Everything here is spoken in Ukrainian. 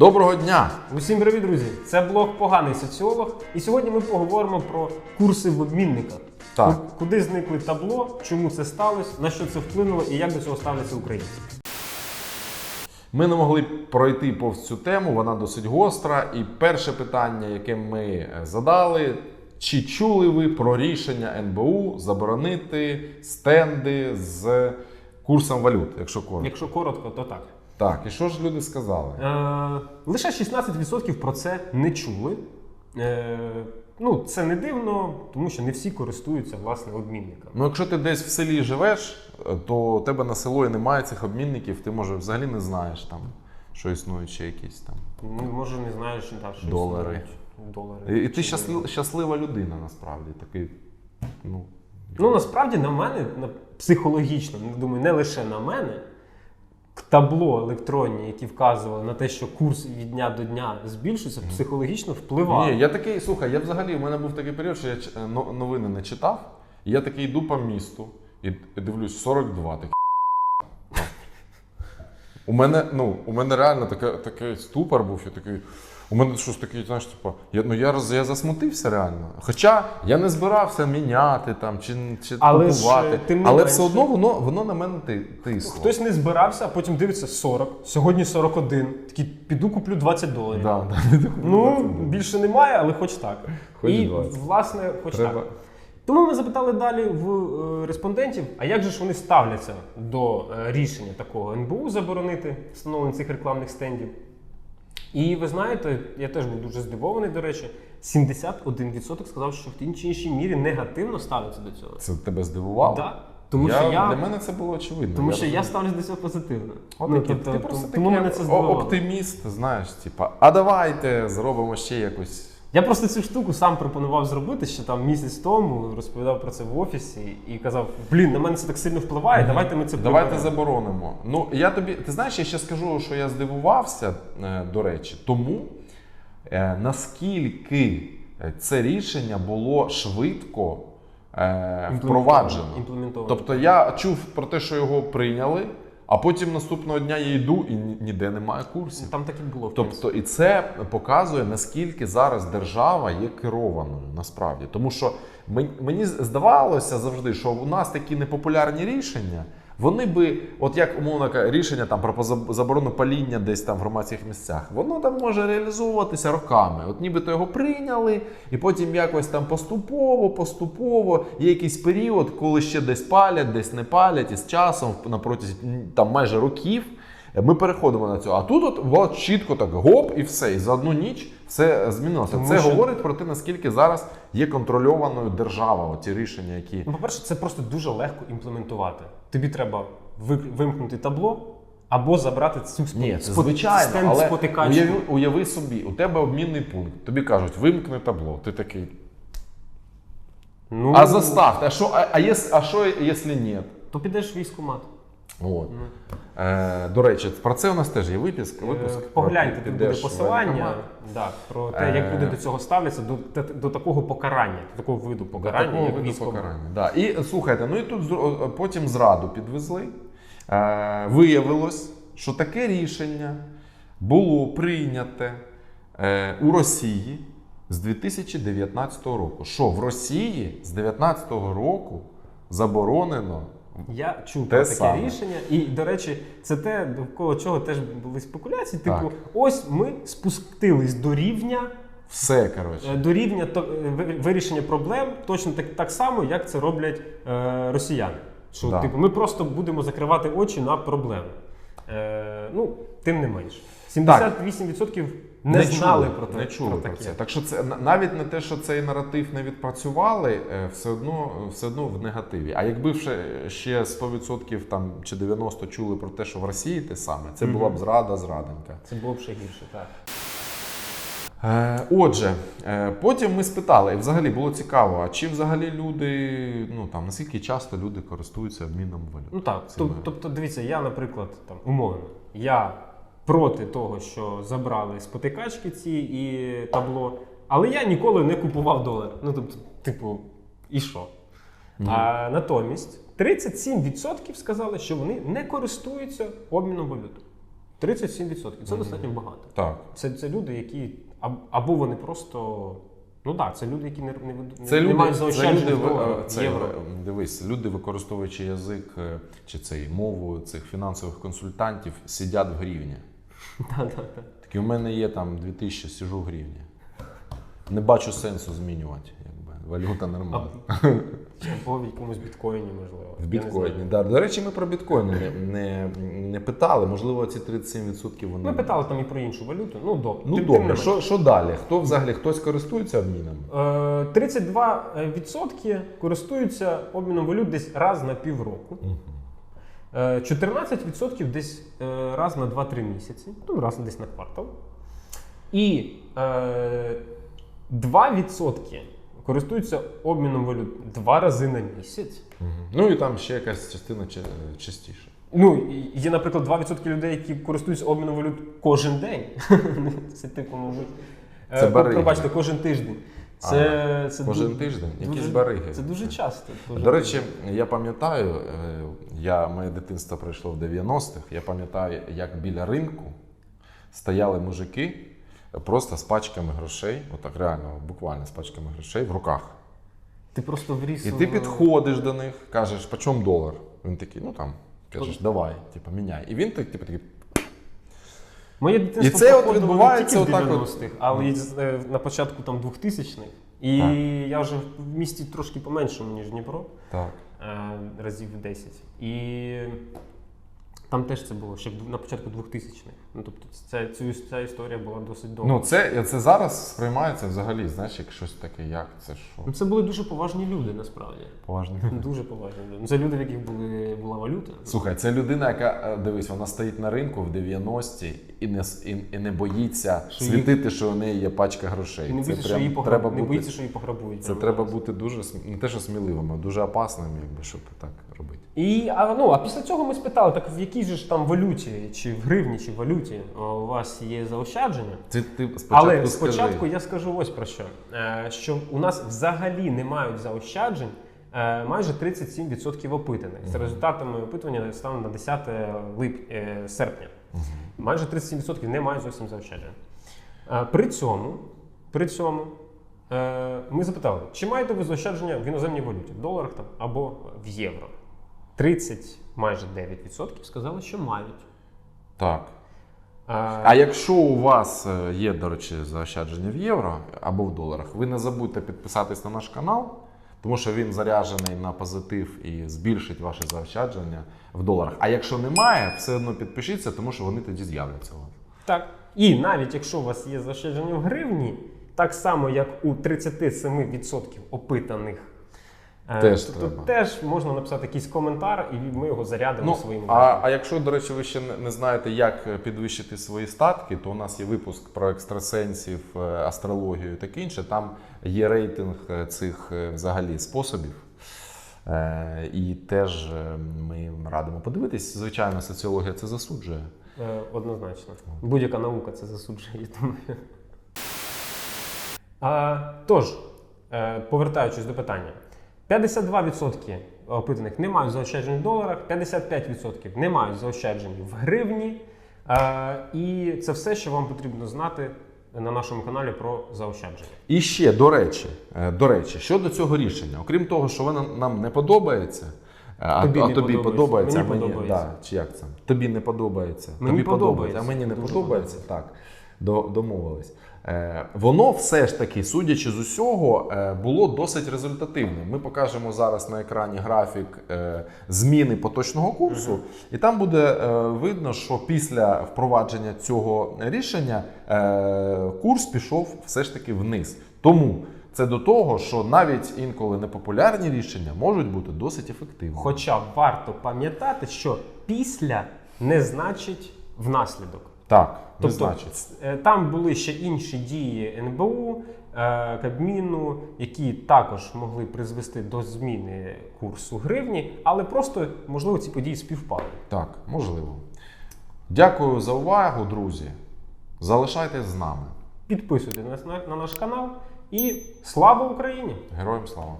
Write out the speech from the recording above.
Доброго дня! Усім привіт, друзі! Це блог Поганий соціолог. І сьогодні ми поговоримо про курси в обмінниках. Так. Куди зникли табло, чому це сталося, на що це вплинуло і як до цього ставляться українці. Ми не могли пройти повз цю тему, вона досить гостра. І перше питання, яке ми е, задали: чи чули ви про рішення НБУ заборонити стенди з курсом валют, якщо коротко? Якщо коротко, то так. Так, і що ж люди сказали? Е, лише 16% про це не чули. Е, ну, це не дивно, тому що не всі користуються власне обмінниками. Ну, якщо ти десь в селі живеш, е, то у тебе на село і немає цих обмінників, ти може взагалі не знаєш там, що існують ще якісь там. Ну, може, не знаєш, да, що Долари. існують долари. І, і ти щаслива, щаслива людина насправді. Такий, ну, Ну насправді на мене на психологічно, не думаю, не лише на мене. Табло електронні, які вказували на те, що курс від дня до дня збільшується, психологічно впливає. Ні, я такий, слухай, я взагалі, в мене був такий період, що я ч- е, но- новини не читав, і я такий йду по місту і і дивлюсь 42 такий. У мене, ну, у мене реально таке, такий ступор був, я такий. У мене щось таке, знаєш, типу, я, ну, я, роз, я засмутився реально. Хоча я не збирався міняти там чи, чи Але купувати. е, тим але менше- все одно воно, воно на мене ти- тисло. Хтось не збирався, а потім дивиться 40, сьогодні 41. Такий, піду куплю 20 доларів. Да, да. Ну, більше немає, але хоч так. Хоч і, 20. власне, хоч Треба- так. Тому ми запитали далі в е, респондентів, а як же ж вони ставляться до е, рішення такого НБУ заборонити встановлення цих рекламних стендів. І ви знаєте, я теж був дуже здивований, до речі, 71% сказав, що в тій чи іншій мірі негативно ставляться до цього. Це тебе здивувало? Да. Тому я, що я, Для мене це було очевидно. тому що я ставлюсь до цього позитивно. От Ну, такий, тобто, ти просто тому такий мене це здивувало. оптиміст, знаєш, типа, а давайте зробимо ще якось. Я просто цю штуку сам пропонував зробити ще там місяць тому, розповідав про це в офісі і казав: блін, на мене це так сильно впливає, давайте ми це Давайте приберемо». заборонимо. Ну, я тобі, ти знаєш, я ще скажу, що я здивувався, е, до речі, тому е, наскільки е, це рішення було швидко впроваджено. Тобто я чув про те, що його прийняли, а потім наступного дня я йду і ніде немає курсів. там так і було. Тобто, і це показує, наскільки зараз держава є керованою насправді. Тому що мені здавалося завжди, що у нас такі непопулярні рішення. Вони би, от як умовно рішення там про заборону паління десь там в громадських місцях, воно там може реалізовуватися роками. От нібито його прийняли, і потім якось там поступово, поступово є якийсь період, коли ще десь палять, десь не палять, і з часом на там майже років. Ми переходимо на цього. А тут от, от чітко так гоп і все. І за одну ніч все змінилося. Тому це що- говорить про те, наскільки зараз є контрольованою держава, ті рішення, які. Ну, по-перше, це просто дуже легко імплементувати. Тобі треба вимкнути табло або забрати цю спо- Ні, це спо- звичайно, стенд але спотикачку. уяви, уяви собі, у тебе обмінний пункт. Тобі кажуть, вимкни табло. Ти такий. Ну, А заставте, а що, а, а, єс- а що, якщо ні? То підеш в військкомат. От. Е, до речі, про це у нас теж є випуск. випуск Е, про Погляньте, тут буде підеш в посилання воєнкомат. да, про те, як люди до цього ставляться, до, та- до такого покарання, до такого виду покарання, Такого як виду військове. покарання. Да. І слухайте, ну і тут зро- потім зраду підвезли. Е, виявилось, що таке рішення було прийняте е, у Росії з 2019 року. Що в Росії з 2019 року заборонено. Я чув Те про таке саме. рішення, і до речі, це те, довкола чого теж були спекуляції. Типу, Так. ось ми спустились до рівня Все, коротше. е, до рівня то- е, вирішення проблем точно так, так само, як це роблять е, росіяни. Що Да. типу, ми просто будемо закривати очі на проблеми. Е, ну, тим не менш. 78% не, знали чули, про, те, не чули про, таке. це. Так що це навіть не те, що цей наратив не відпрацювали, е, все одно, все одно в негативі. А якби ще, ще 100% там чи 90 чули про те, що в Росії те саме, це була б зрада, зраденька. Це було б ще гірше, так. Е, Отже, е, потім ми спитали, і взагалі було цікаво, а чи взагалі люди, ну там наскільки часто люди користуються обміном валют? Ну так, Цими- тобто, дивіться, я, наприклад, там умовно, я проти того, що забрали спотикачки ці і табло, але я ніколи не купував долар. Ну тобто, типу, і що? А натомість 37% сказали, що вони не користуються обміном валют. 37%. Це достатньо багато. Так. Це, це люди, які або вони просто. Ну так, це люди, які не, не, Це не люди, мають це заощаджень ви- це, євро. е, дивись, люди, використовуючи язик е, чи цей мову цих фінансових консультантів, сидять в гривні. Такі у мене є там 2000, сижу в гривні. Не бачу сенсу змінювати. Валюта нормальна. Або в якомусь біткоїні, можливо. В біткоїні. Да. До речі, ми про біткоїни не, не, не питали. Можливо, ці 37% вони. Ми питали там і про іншу валюту. Ну, добре. Ну Тим- тим не добре, менше. що, що далі? Хто взагалі хтось користується обмінами? Е, 32% користуються обміном валют десь раз на півроку. Е, 14% десь е, раз на 2-3 місяці, ну раз десь на квартал. І е, 2% користуються обміном валют два рази на місяць. Ну і там ще якась частина чи- частіше. Ну, і є, наприклад, 2% людей, які користуються обміном валют кожен день. Це типу, мабуть. е, Це бариги. Пробачте, кожен тиждень. Це, це Кожен ду- тиждень? Якісь дуже- бариги. Це дуже часто. дуже До речі, я пам'ятаю, е, я, моє дитинство пройшло в 90-х. Я пам'ятаю, як біля ринку стояли мужики просто з пачками грошей, отак реально, буквально з пачками грошей в руках. Ти просто вріс. І ти підходиш до них, кажеш, по чому долар? Він такий, ну там, кажеш, давай, типу, міняй. І він типу, такий, Моє дитинство І це от проходило не відбувається тільки в 90-х, але й е, на початку там 2000-х. І Так. я вже в місті трошки поменшому, ніж Дніпро, так. е, разів 10. І там теж це було ще на початку 2000-х. Ну, тобто ця, ця, ця історія була досить довга. Ну, це, це зараз сприймається взагалі, знаєш, як щось таке, як це що? Ну, Це були дуже поважні люди, насправді. Поважно. Дуже поважні люди. Ну, Це люди, в яких були, була валюта. Слухай, це людина, яка е, дивись, вона стоїть на ринку в 90-ті і не і, і не боїться Що світити, що у неї є пачка грошей. І не це боїться, що її треба пограбують. Не боїться, що її пограбують. Це треба бути дуже не те, що сміливим, а дуже опасним, якби щоб так робити. І а, ну, а після цього ми спитали, так в якій же ж там валюті, чи в гривні, чи в валюті у вас є заощадження? Це ти спочатку Але скажи. спочатку я скажу ось про що: Е, що у нас взагалі не мають заощаджень е, майже 37% опитаних. З результатами опитування станом на 10 лип, е, серпня. Майже 37% не мають зовсім заощаджень. Е, При цьому, при цьому е, ми запитали, чи маєте ви заощадження в іноземній валюті, в доларах там або в євро? 30, майже 9% сказали, що мають. Так. Е, А якщо у вас е, є, до речі, заощадження в євро або в доларах, ви не забудьте підписатись на наш канал, тому що він заряджений на позитив і збільшить ваше заощадження в доларах. А якщо немає, все одно підпишіться, тому що вони тоді з'являться у вас. Так. І навіть якщо у вас є заощадження в гривні, так само як у 37% опитаних, Теж то, треба. теж можна написати якийсь коментар, і ми його зарядимо Ну, своїм. а, а якщо, до речі, ви ще не- знаєте, як підвищити свої статки, то у нас є випуск про екстрасенсів, е, астрологію і таке інше. Там є рейтинг е, цих е, взагалі способів. Е, І теж е, ми радимо подивитись. Звичайно, соціологія це засуджує. Е, Однозначно. Будь-яка наука це засуджує, думаю. А, тож, е, повертаючись до питання: 52% опитаних не мають заощаджень в доларах, 55% не мають заощаджень в гривні. Е, і це все, що вам потрібно знати на нашому каналі про заощадження. І ще, до речі, е, до речі, щодо цього рішення, окрім того, що воно нам не подобається. е, А Тобі а не тобі подобається. подобається, Мені а мені подобається. Да, чи як це? Тобі не подобається. Мені тобі подобається. а мені не Дуже подобається. Так, до, домовились. Е, воно все ж таки, судячи з усього, е, було досить результативним. Ми покажемо зараз на екрані графік е, зміни поточного курсу, і там буде видно, що після впровадження цього рішення курс пішов все ж таки вниз. Тому це до того, що навіть інколи непопулярні рішення можуть бути досить ефективними. Хоча варто пам'ятати, що після не значить внаслідок. Так, Тобто е, там були ще інші дії НБУ, е, Кабміну, які також могли призвести до зміни курсу гривні, але просто можливо ці події співпали. Так, можливо. Дякую за увагу, друзі. Залишайтесь з нами. Підписуйтесь на наш канал і слава Україні! Героям слава!